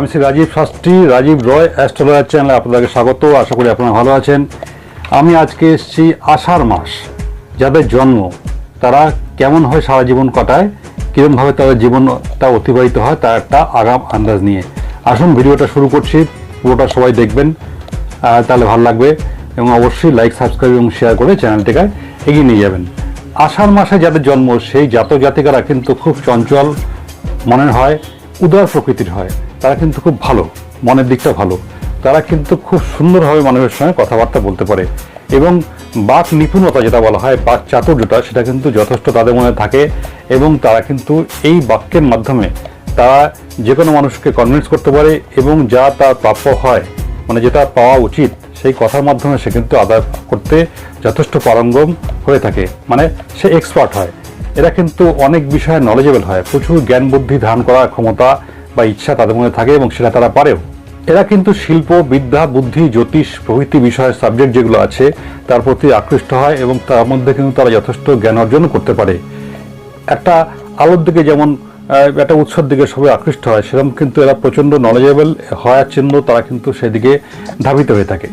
আমি শ্রী রাজীব শাস্ত্রী, রাজীব রয় অ্যাস্ট্রোলজার চ্যানেলে আপনাদেরকে স্বাগত। আশা করি আপনারা ভালো আছেন। আমি আজকে এসেছি আষাঢ় মাস, যাদের জন্ম, তারা কেমন হয় সারা জীবন কাটায় কীরকমভাবে তাদের জীবনটা অতিবাহিত হয়, তার একটা আগাম আন্দাজ নিয়ে। আসুন, ভিডিওটা শুরু করছি, পুরোটা সবাই দেখবেন তাহলে ভালো লাগবে। এবং অবশ্যই লাইক সাবস্ক্রাইব এবং শেয়ার করে চ্যানেলটিকে এগিয়ে নিয়ে যাবেন। আষাঢ় মাসে যাদের জন্ম, সেই জাতক জাতিকারা কিন্তু খুব চঞ্চল মনের হয়, উদার প্রকৃতির হয়। তারা কিন্তু খুব ভালো, মনের দিকটা ভালো। তারা কিন্তু খুব সুন্দরভাবে মানুষের সঙ্গে কথাবার্তা বলতে পারে এবং বাক নিপুণতা যেটা বলা হয়, বাক চাতুর্যতা, সেটা কিন্তু যথেষ্ট তাদের মনে থাকে এবং তারা কিন্তু এই বাক্যের মাধ্যমে তারা যে কোনো মানুষকে কনভিন্স করতে পারে এবং যা তার প্রাপ্য হয় মানে যেটা পাওয়া উচিত, সেই কথার মাধ্যমে সে কিন্তু আদায় করতে যথেষ্ট পারঙ্গম হয়ে থাকে। মানে সে এক্সপার্ট হয়। এরা কিন্তু অনেক বিষয়ে নলেজেবল হয়, প্রচুর জ্ঞান বুদ্ধি ধারণ করার ক্ষমতা বা ইচ্ছা তাদের মধ্যে থাকে এবং সেটা তারা পারেও। এরা কিন্তু শিল্প, বিদ্যা, বুদ্ধি, জ্যোতিষ প্রভৃতি বিষয়ের সাবজেক্ট যেগুলো আছে, তার প্রতি আকৃষ্ট হয় এবং তার মধ্যে কিন্তু তারা যথেষ্ট জ্ঞান অর্জন করতে পারে। একটা আলোর দিকে যেমন একটা উৎসর দিকে সবাই আকৃষ্ট হয়, সেরকম কিন্তু এরা প্রচণ্ড নলেজেবল হওয়ার জন্য তারা কিন্তু সেদিকে ধাবিত হয়ে থাকে।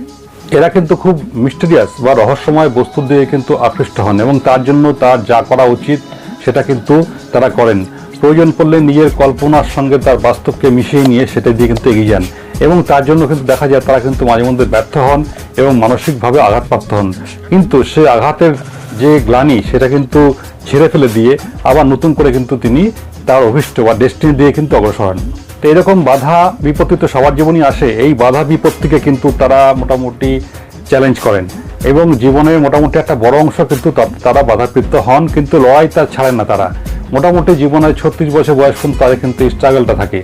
এরা কিন্তু খুব মিস্টেরিয়াস বা রহস্যময় বস্তুর দিকে কিন্তু আকৃষ্ট হন এবং তার জন্য তার যা করা উচিত, সেটা কিন্তু তারা করেন। প্রয়োজন পড়লে নিজের কল্পনার সঙ্গে তার বাস্তবকে মিশিয়ে নিয়ে সেটা দিয়ে কিন্তু এগিয়ে যান। এবং তার জন্য কিন্তু দেখা যায় তারা কিন্তু মাঝে মধ্যে ব্যর্থ হন এবং মানসিকভাবে আঘাতপ্রাপ্ত হন। কিন্তু সে আঘাতের যে গ্লানি, সেটা কিন্তু ছেড়ে ফেলে দিয়ে আবার নতুন করে কিন্তু তিনি তার অভিষ্ট বা ডেস্টিনি দিয়ে কিন্তু অগ্রসর হন। তো এরকম বাধা বিপত্তি তো সবার জীবনই আসে। এই বাধা বিপত্তিকে কিন্তু তারা মোটামুটি চ্যালেঞ্জ করেন এবং জীবনের মোটামুটি একটা বড় অংশ কিন্তু তারা বাধাপ্রাপ্ত হন, কিন্তু লড়াই তার ছাড়েন না তারা। মোটামুটি জীবনের ছত্রিশ বছর বয়স পর্যন্ত তাদের কিন্তু স্ট্রাগলটা থাকে।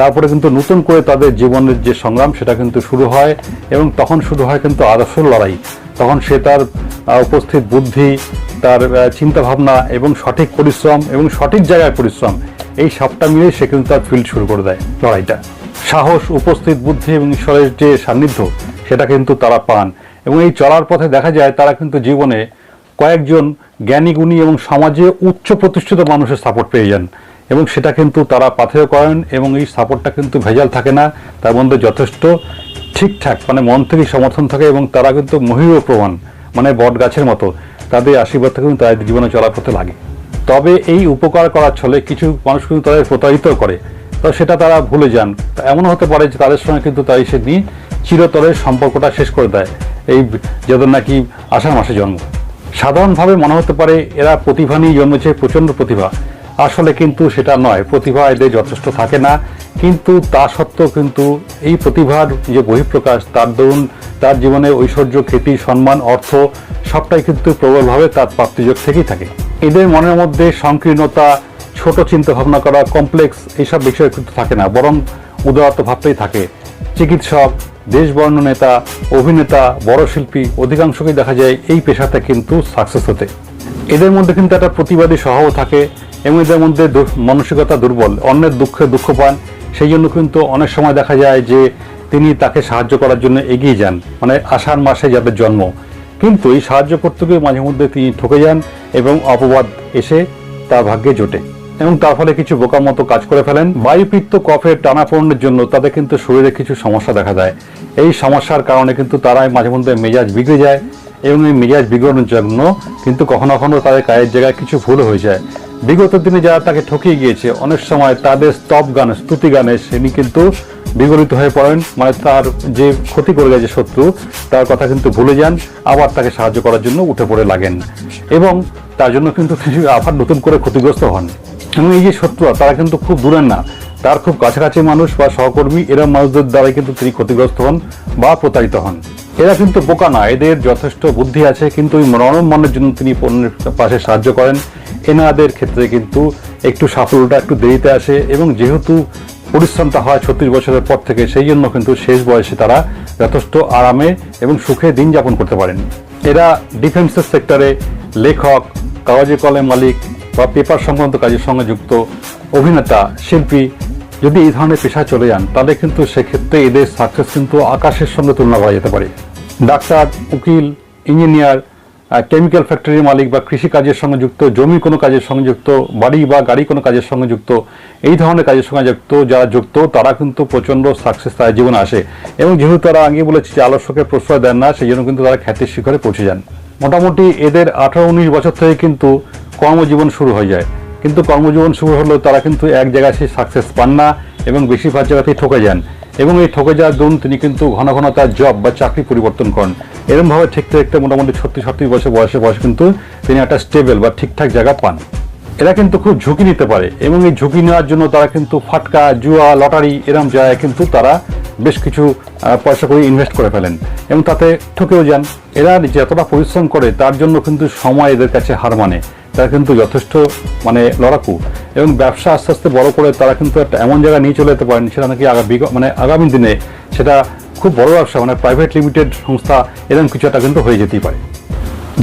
তারপরে কিন্তু নতুন করে তাদের জীবনের যে সংগ্রাম, সেটা কিন্তু শুরু হয় এবং তখন শুরু হয় কিন্তু আদর্শ লড়াই। তখন সে তার উপস্থিত বুদ্ধি, তার চিন্তা ভাবনা এবং সঠিক পরিশ্রম এবং সঠিক জায়গায় পরিশ্রম, এই সবটা মিলে সে কিন্তু তার ফিল্ড শুরু করে দেয় লড়াইটা। সাহস, উপস্থিত বুদ্ধি এবং ঈশ্বরের যে সান্নিধ্য, সেটা কিন্তু তারা পান এবং এই চলার পথে দেখা যায় তারা কিন্তু জীবনে কয়েকজন জ্ঞানী, গুণী এবং সমাজে উচ্চ প্রতিষ্ঠিত মানুষের সাপোর্ট পেয়ে যান। এবং সেটা কিন্তু তারা পাথেয় করেন এবং এই সাপোর্টটা কিন্তু ভেজাল থাকে না, তার মধ্যে যথেষ্ট ঠিকঠাক মানে মন থেকে সমর্থন থাকে এবং তারা কিন্তু মহির প্রমাণ মানে বট গাছের মতো। তাদের আশীর্বাদ থেকে কিন্তু তাদের জীবনে চলার পথে লাগে। তবে এই উপকার করার ছলে কিছু মানুষ কিন্তু তাদের প্রতারিত করে। তো সেটা তারা ভুলে যান। তা এমন হতে পারে যে তাদের সঙ্গে কিন্তু তাই সে নিয়ে চিরতরের সম্পর্কটা শেষ করে দেয়। এই যাদের নাকি আষাঢ় মাসে জন্ম। সাধারণভাবে মনে হতে পারে এরা প্রতিভা নিয়ে জন্মেছে, প্রচণ্ড প্রতিভা। আসলে কিন্তু সেটা নয়। প্রতিভা এদের যথেষ্ট থাকে না। কিন্তু তা সত্ত্বেও কিন্তু এই প্রতিভার যে বহিঃপ্রকাশ, তার দরুন, তার জীবনে ঐশ্বর্য, খ্যাতি, সম্মান, অর্থ, সবটাই কিন্তু প্রবলভাবে তার প্রাপ্তিযোগ থেকেই থাকে। এদের মনের মধ্যে সংকীর্ণতা, ছোট চিন্তা ভাবনা করা, কমপ্লেক্স, এইসব বিষয় কিন্তু থাকে না, বরং উদারত ভাবতেই থাকে। চিকিৎসক দেশবর্ণ নেতা, অভিনেতা, বড় শিল্পী অধিকাংশকেই দেখা যায় এই পেশাতে কিন্তু সাকসেস হতে। এদের মধ্যে কিন্তু একটা প্রতিবাদী স্বভাব থাকে এবং এদের মধ্যে মানসিকতা দুর্বল, অন্যের দুঃখে দুঃখ পান। সেই জন্য কিন্তু অনেক সময় দেখা যায় যে তিনি তাকে সাহায্য করার জন্য এগিয়ে যান মানে আষাঢ় মাসে যাদের জন্ম। কিন্তু এই সাহায্য করতে গিয়ে মাঝে মধ্যে তিনি ঠকে যান এবং অপবাদ এসে তার ভাগ্যে জোটে। এবং তার ফলে কিছু বোকার মতো কাজ করে ফেলেন। বায়ুপিত্ত কফের টানাপোড়েনের জন্য তাদের কিন্তু শরীরে কিছু সমস্যা দেখা দেয়। এই সমস্যার কারণে কিন্তু তারাই মাঝে মধ্যে মেজাজ বিগড়ে যায় এবং এই মেজাজ বিগড়ানোর জন্য কিন্তু কখনো কখনো তাদের কাজের জায়গায় কিছু ভুল হয়ে যায়। বিগত দিনে যারা তাকে ঠকিয়ে গিয়েছে, অনেক সময় তাদের স্তব গানে, স্তুতি গানে তিনি কিন্তু বিগলিত হয়ে পড়েন। মানে তার যে ক্ষতি করে গেছে শত্রু, তার কথা কিন্তু ভুলে যান, আবার তাকে সাহায্য করার জন্য উঠে পড়ে লাগেন। এবং তার জন্য কিন্তু আবার নতুন করে ক্ষতিগ্রস্ত হন। এবং এই যে শত্রুরা তারা কিন্তু খুব দূরের না। তার খুব কাছাকাছি মানুষ বা সহকর্মী, এরা মানুষদের দ্বারাই কিন্তু তিনি ক্ষতিগ্রস্ত হন বা প্রতারিত হন। এরা কিন্তু বোকা না, এদের যথেষ্ট বুদ্ধি আছে, কিন্তু ওই নরম মনের জন্য তিনি পণ্যের পাশে সাহায্য করেন। এনাদের ক্ষেত্রে কিন্তু একটু সাফল্যটা একটু দেরিতে আসে এবং যেহেতু পরিশ্রমটা হয় ছত্রিশ বছরের পর থেকে, সেই জন্য কিন্তু শেষ বয়সে তারা যথেষ্ট আরামে এবং সুখে দিন যাপন করতে পারেন। এরা ডিফেন্সের সেক্টরে লেখক, কাগজে কলম মালিক বা পেপার সংক্রান্ত কাজের সঙ্গে যুক্ত অভিনেতা, শিল্পী যদি এই ধরনের পেশায় চলে যান, তাহলে কিন্তু সেক্ষেত্রে এদের সাকসেস কিন্তু আকাশের সঙ্গে তুলনা করা যেতে পারে। ডাক্তার, উকিল ইঞ্জিনিয়ার কেমিক্যাল ফ্যাক্টরির মালিক বা কৃষি কাজের সঙ্গে যুক্ত, জমি কোনো কাজের সঙ্গে যুক্ত, বাড়ি বা গাড়ি কোনো কাজের সঙ্গে যুক্ত, এই ধরনের কাজের সঙ্গে যুক্ত, যারা যুক্ত, তারা কিন্তু প্রচণ্ড সাকসেস তাদের জীবনে আসে। এবং যেহেতু তারা আগে বলেছে যে আলস্যকে প্রশ্রয় দেন না, সেই জন্য কিন্তু তারা খ্যাতির শিখরে পৌঁছে যান। মোটামুটি এদের আঠারো উনিশ বছর থেকে কিন্তু কর্মজীবন শুরু হয়ে যায়। কিন্তু কর্মজীবন শুরু হলেও তারা কিন্তু এক জায়গায় সেই সাকসেস পান না এবং বেশিরভাগ জায়গাতেই ঠকে যান। এবং এই ঠকে যাওয়ার দরুন তিনি কিন্তু ঘন ঘন তার জব বা চাকরি পরিবর্তন করেন। এরকমভাবে ঠিকতে ঠিকতে মোটামুটি ছত্রিশ ছত্রিশ বছর বয়সে বয়সে কিন্তু তিনি একটা স্টেবল বা ঠিকঠাক জায়গা পান। এরা কিন্তু খুব ঝুঁকি নিতে পারে এবং এই ঝুঁকি নেওয়ার জন্য তারা কিন্তু ফাটকা, জুয়া, লটারি এরম জায়গায় কিন্তু তারা বেশ কিছু পয়সা করে ইনভেস্ট করে ফেলেন এবং তাতে ঠকেও যান। এরা যতটা পরিশ্রম করে তার জন্য কিন্তু সময় এদের কাছে হার মানে। তারা কিন্তু যথেষ্ট মানে লড়াকু। এবং ব্যবসা আস্তে আস্তে বড় করে তারা কিন্তু একটা এমন জায়গায় নিয়ে চলে যেতে পারেন, সেটা নাকি মানে আগামী দিনে সেটা খুব বড় ব্যবসা মানে প্রাইভেট লিমিটেড সংস্থা এরকম কিছু একটা কিন্তু হয়ে যেতেই পারে।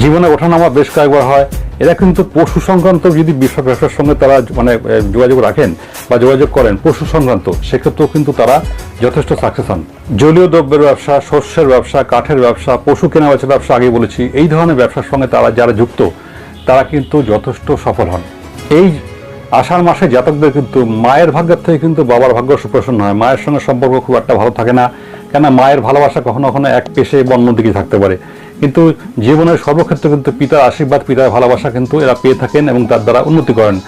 জীবনে ওঠানামা বেশ কয়েকবার হয়। এরা কিন্তু পশু সংক্রান্ত যদি বিশ্ব ব্যবসার সঙ্গে তারা মানে যোগাযোগ রাখেন বা যোগাযোগ করেন, পশু সংক্রান্ত, সেক্ষেত্রেও কিন্তু তারা যথেষ্ট সাকসেস হন। জলীয় দ্রব্যের ব্যবসা, শস্যের ব্যবসা, কাঠের ব্যবসা, পশু কেনা ব্যবসা আগে বলেছি, এই ধরনের ব্যবসার সঙ্গে তারা যারা যুক্ত তারা কিন্তু যথেষ্ট সফল হন। এই আষাঢ় মাসে জাতকদের কিন্তু মায়ের ভাগ্যের থেকে কিন্তু বাবার ভাগ্য সুপ্রসন্ন হয়। মায়ের সঙ্গে সম্পর্ক খুব একটা ভালো থাকে না কেন মায়ের ভালোবাসা কখনো কখনো এক পেশে বা অন্যদিকে থাকতে পারে। কিন্তু জীবনের সর্বক্ষেত্রে কিন্তু পিতার আশীর্বাদ, পিতার ভালোবাসা কিন্তু এরা পেয়ে থাকেন এবং তার দ্বারা উন্নতি করেন।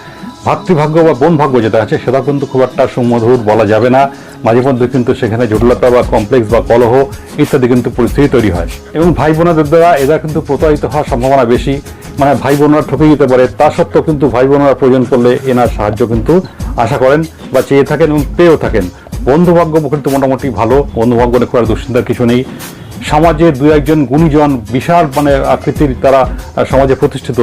ভাতৃভাগ্য বা বোন ভাগ্য যেটা আছে সেটা কিন্তু খুব একটা সুমধুর বলা যাবে না। মাঝে মধ্যে কিন্তু সেখানে জটিলতা বা কমপ্লেক্স বা কলহ ইত্যাদি কিন্তু পরিস্থিতি তৈরি হয়। এবং ভাই বোনেদের দ্বারা এরা কিন্তু প্রতারিত হওয়ার সম্ভাবনা বেশি। মানে ভাই বোনরা ঠকে যেতে পারে, তা সত্ত্বেও কিন্তু ভাই বোনরা প্রয়োজন করলে এনার সাহায্য কিন্তু আশা করেন বা চেয়ে থাকেন এবং পেয়েও থাকেন। বন্ধুভাগ্য কিন্তু মোটামুটি ভালো। বন্ধুভাগ্য নিয়ে দুশ্চিন্তার কিছু নেই। সমাজে দু একজন গুণীজন বিশাল মানে আকৃতির তারা সমাজে প্রতিষ্ঠিত,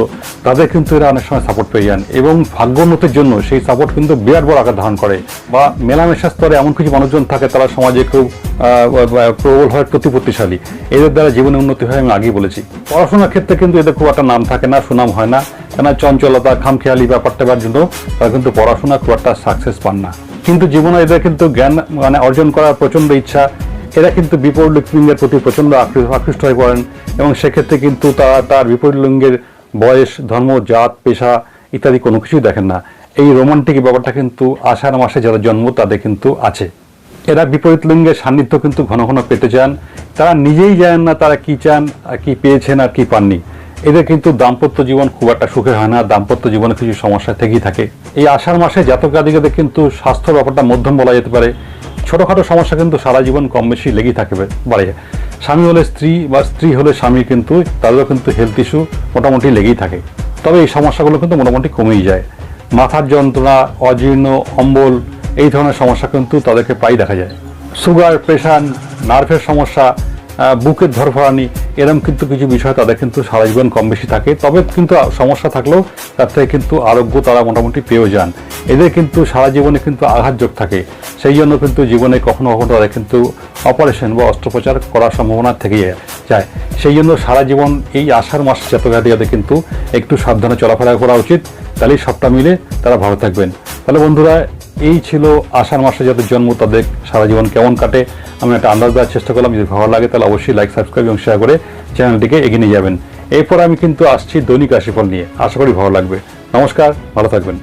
তাদের কিন্তু এরা অনেক সময় সাপোর্ট পেয়ে যান। এবং ভাগ্যোন্নতির জন্য সেই সাপোর্ট কিন্তু বিরাট বড় আকার ধারণ করে। বা মেলামেশা স্তরে এমন কিছু মানুষজন থাকে, তারা সমাজে খুব প্রবল হয়, প্রতিপত্তিশালী। এদের দ্বারা জীবনে উন্নতি হয় আমি আগেই বলেছি। পড়াশোনার ক্ষেত্রে কিন্তু এদের খুব একটা নাম থাকে না, সুনাম হয় না। কেন চঞ্চলতা, খামখেয়ালি ব্যাপারটার জন্য তারা কিন্তু পড়াশোনা খুব একটা সাকসেস পান না। কিন্তু জীবনে এদের কিন্তু জ্ঞান মানে অর্জন করার প্রচণ্ড ইচ্ছা এরা কিন্তু বিপরীত লিঙ্গের প্রতি প্রচণ্ড আকৃ- আকৃষ্ট হয়ে পড়েন এবং সেক্ষেত্রে কিন্তু তারা তার বিপরীত লিঙ্গের বয়স, ধর্ম, জাত, পেশা ইত্যাদি কোনো কিছুই দেখেন না। এই রোমান্টিক ব্যাপারটা কিন্তু আষাঢ় মাসে যারা জন্ম, তাদের কিন্তু আছে। এরা বিপরীত লিঙ্গের সান্নিধ্য কিন্তু ঘন ঘন পেতে চান। তারা নিজেই জানেন না তারা কি চান, আর কি পেয়েছেন, আর কি পাননি। এদের কিন্তু দাম্পত্য জীবন খুব একটা সুখে হয় না, দাম্পত্য জীবনে কিছু সমস্যা থেকেই থাকে। এই আষাঢ় মাসে জাতক জাতিকাদের কিন্তু স্বাস্থ্য ব্যাপারটা মধ্যম বলা যেতে পারে। ছোটোখাটো সমস্যা কিন্তু সারা জীবন কম বেশি লেগেই থাকবে, বাড়ে। স্বামী হলে স্ত্রী বা স্ত্রী হলে স্বামী কিন্তু, তাদেরও কিন্তু হেলথ ইস্যু মোটামুটি লেগেই থাকে। তবে এই সমস্যাগুলো কিন্তু মোটামুটি কমেই যায়। মাথার যন্ত্রণা, অজীর্ণ, অম্বল, এই ধরনের সমস্যা কিন্তু তাদেরকে প্রায় দেখা যায়। সুগার প্রেশার নার্ভের সমস্যা বুকের ধরফরানি এরকম কিন্তু কিছু বিষয় তাদের কিন্তু সারা জীবন কম বেশি থাকে। তবে কিন্তু সমস্যা থাকলেও তার থেকে কিন্তু আরোগ্য তারা মোটামুটি পেয়েও যান। এদের কিন্তু সারা জীবনে কিন্তু আঘাতযোগ থাকে। সেই জন্য কিন্তু জীবনে কখনো কখনো তাদের কিন্তু অপারেশন বা অস্ত্রোপচার করার সম্ভাবনা থেকে যায়। সেই জন্য সারা জীবন এই আষাঢ় মাস জাতকাতিকাদের কিন্তু একটু সাবধানে চলাফেরা করা উচিত। তাহলেই সবটা মিলে তারা ভালো থাকবেন। তাহলে বন্ধুরা, এই ছিল আষাঢ় মাসে যাদের জন্ম, তাদের সারা জীবন কেমন কাটে? আমি একটা আন্দাজ দেওয়ার চেষ্টা করলাম, যদি ভালো লাগে তাহলে অবশ্যই লাইক সাবস্ক্রাইব এবং শেয়ার করে চ্যানেলটিকে এগিয়ে নিয়ে যাবেন। এরপর আমি কিন্তু আসছি দৈনিক রাশিফল নিয়ে। আশা করি ভালো লাগবে। নমস্কার, ভালো থাকবেন।